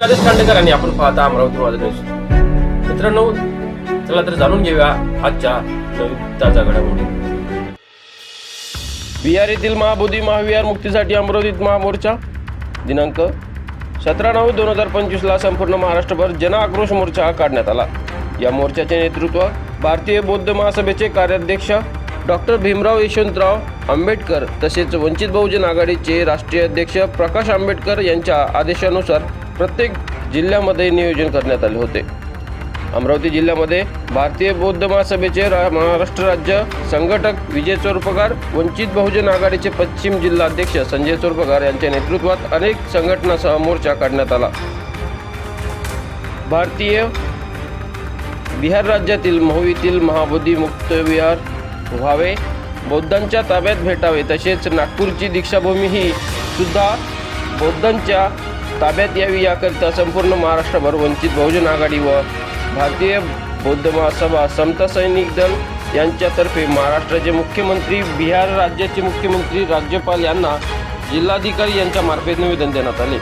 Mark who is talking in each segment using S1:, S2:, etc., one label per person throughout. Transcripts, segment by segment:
S1: राजेश खांडेकर आणि आपण पाहता अमरावती माझा न्यूज. मित्रांनो चला तर जाणून घेऊया आजच्या नवीन ताजा घडामोडी बिहार येथील महाबोधी महाविहार मुक्तीसाठी अमरावतीत महामोर्चा दिनांक सतरा नऊ दोन हजार पंचवीसला संपूर्ण महाराष्ट्रभर जन आक्रोश मोर्चा काढण्यात आला. या मोर्चाचे नेतृत्व भारतीय बौद्ध महासभेचे कार्याध्यक्ष डॉक्टर भीमराव यशवंतराव आंबेडकर तसेच वंचित बहुजन आघाडीचे राष्ट्रीय अध्यक्ष प्रकाश आंबेडकर यांच्या आदेशानुसार प्रत्येक जिल्ह्यामध्ये नियोजन करण्यात आले होते. अमरावती जिल्ह्यामध्ये भारतीय बौद्ध महासभेचे रा महाराष्ट्र राज्य संघटक विजय चोरपगार वंचित बहुजन आघाडीचे पश्चिम जिल्हा अध्यक्ष संजय चोरपगार यांच्या नेतृत्वात अनेक संघटनासह मोर्चा काढण्यात आला. भारतीय बिहार राज्यातील महुवीतील महाबोधी मुक्त विहार व्हावे बौद्धांच्या ताब्यात भेटावे तसेच नागपूरची दीक्षाभूमी ही सुद्धा बौद्धांच्या ताब्यात यावी याकरिता संपूर्ण महाराष्ट्रभर वंचित बहुजन आघाडी व भारतीय बौद्ध महासभा समता सैनिक दल यांच्यातर्फे महाराष्ट्राचे मुख्यमंत्री बिहार राज्याचे मुख्यमंत्री राज्यपाल यांना जिल्हाधिकारी यांच्या मार्फत निवेदन देण्यात आले.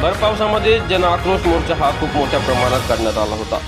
S1: भर पावसामध्ये जन आक्रोश मोर्चा हा खूप मोठ्या प्रमाणात काढण्यात आला होता.